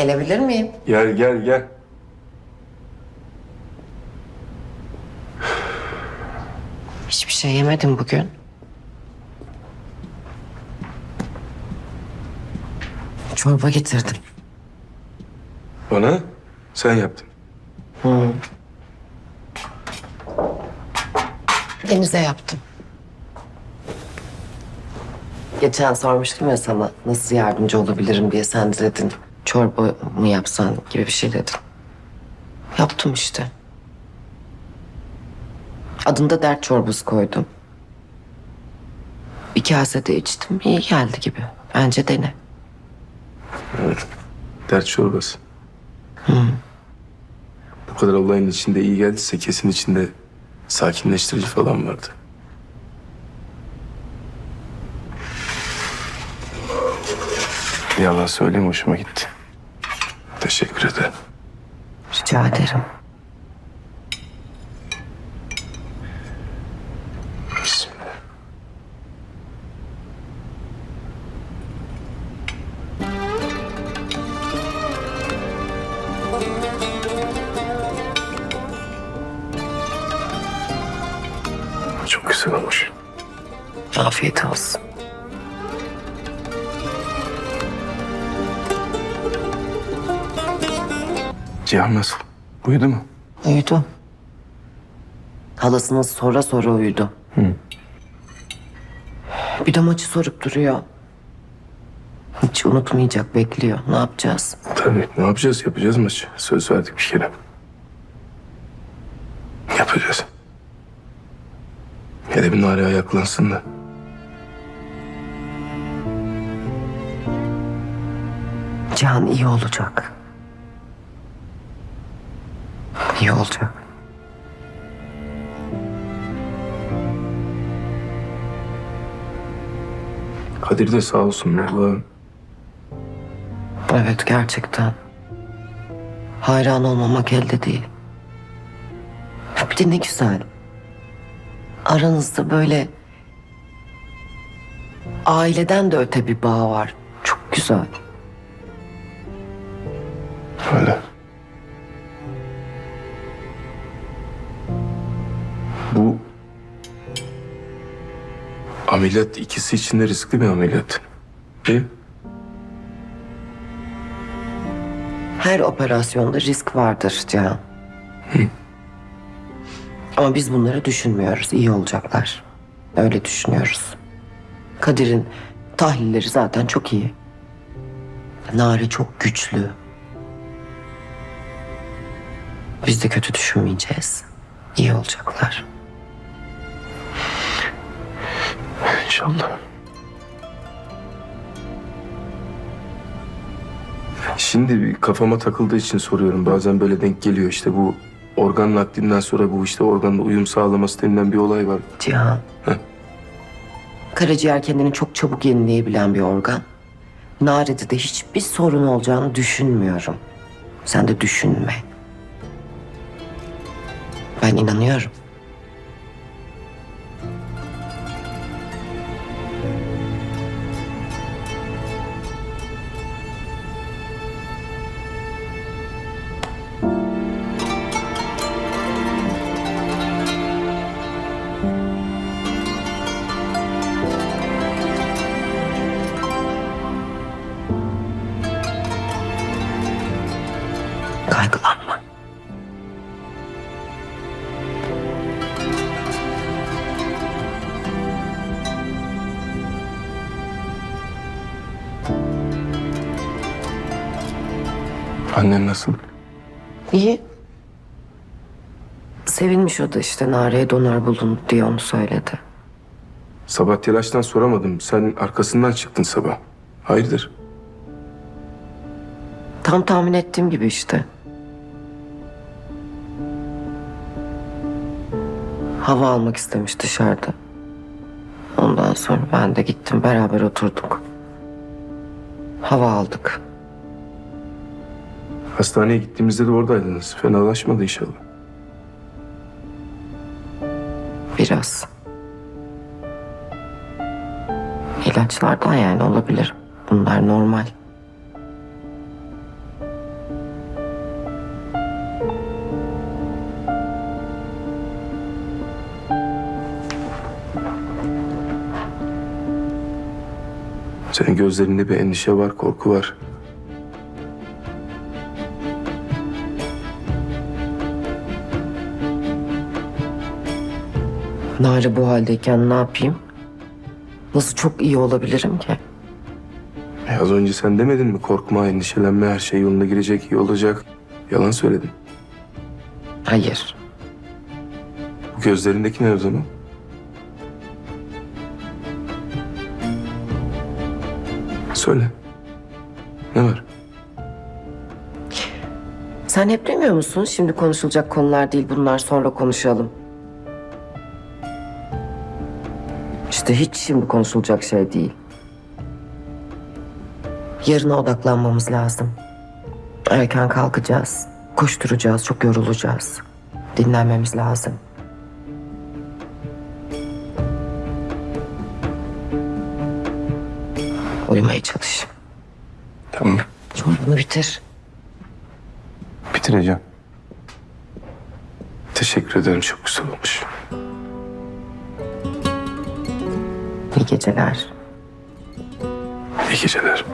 Gelebilir miyim? Gel gel gel. Hiçbir şey yemedim bugün. Çorba getirdim. Bana sen yaptın. Denize yaptım. Geçen sormuştum ya sana nasıl yardımcı olabilirim diye sen de dedin. Çorba mı yapsan gibi bir şey dedin. Yaptım işte. Adında dert çorbası koydum. Bir kase de içtim. iyi geldi gibi. Bence dene. Evet. Dert çorbası. Bu kadar olayın içinde iyi geldiyse kesin içinde sakinleştirici falan vardı. Yalan söyleyeyim hoşuma gitti. Teşekkür ederim. Rica ederim. Bismillah. Çok güzel olmuş. Afiyet olsun. Cihan nasıl? Uyudu mu? Uyudu. Halasını sonra sonra uyudu. Bir de maçı sorup duruyor. Hiç unutmayacak, bekliyor. Ne yapacağız? Tabii. Ne yapacağız? Yapacağız maçı. Söz verdik bir kere. Yapacağız. Hele bir Nari ayaklansın da. Cihan iyi olacak. İyi olacak. Kadir de sağ olsun vallahi. Evet gerçekten. Hayran olmamak elde değil. Bir de ne güzel. Aranızda böyle aileden de öte bir bağ var. Çok güzel. Öyle. Bu ameliyat ikisi için de riskli bir ameliyat. Değil? Her operasyonda risk vardır Cihan. Ama biz bunları düşünmüyoruz. İyi olacaklar. Öyle düşünüyoruz. Kadir'in tahlilleri zaten çok iyi. Nare çok güçlü. Biz de kötü düşünmeyeceğiz. İyi olacaklar. İnşallah. Şimdi bir kafama takıldığı için soruyorum. Bazen böyle denk geliyor işte bu organ naklinden sonra bu işte organla uyum sağlaması denilen bir olay var. Cihan. Heh. Karaciğer kendini çok çabuk yenileyebilen bir organ. Nare'de de hiçbir sorun olacağını düşünmüyorum. Sen de düşünme. Ben inanıyorum. Kaygılanma. Annen nasıl? İyi. Sevinmiş o da işte Nare'ye donör bulundu diye onu söyledi. Sabah telaştan soramadım. Sen arkasından çıktın sabah. Hayırdır? Tam tahmin ettiğim gibi işte. Hava almak istemiş dışarıda. Ondan sonra ben de gittim beraber oturduk. Hava aldık. Hastaneye gittiğimizde de oradaydınız. Fenalaşmadı inşallah. Biraz. İlaçlardan yani olabilir. Bunlar normal. Yani gözlerinde bir endişe var, korku var. Nare bu haldeyken ne yapayım? Nasıl çok iyi olabilirim ki? E az önce sen demedin mi korkma, endişelenme, her şey yoluna girecek, iyi olacak. Yalan söyledin. Hayır. Bu gözlerindeki ne o zaman? Söyle. Ne var? Sen hep demiyor musun? Şimdi konuşulacak konular değil bunlar sonra konuşalım. İşte hiç şimdi konuşulacak şey değil. Yarına odaklanmamız lazım. Erken kalkacağız. Koşturacağız, çok yorulacağız. Dinlenmemiz lazım. Uyumaya çalış. Tamam. Çorbanı bitir. Bitireceğim. Teşekkür ederim. Çok güzel olmuş. İyi geceler. İyi geceler.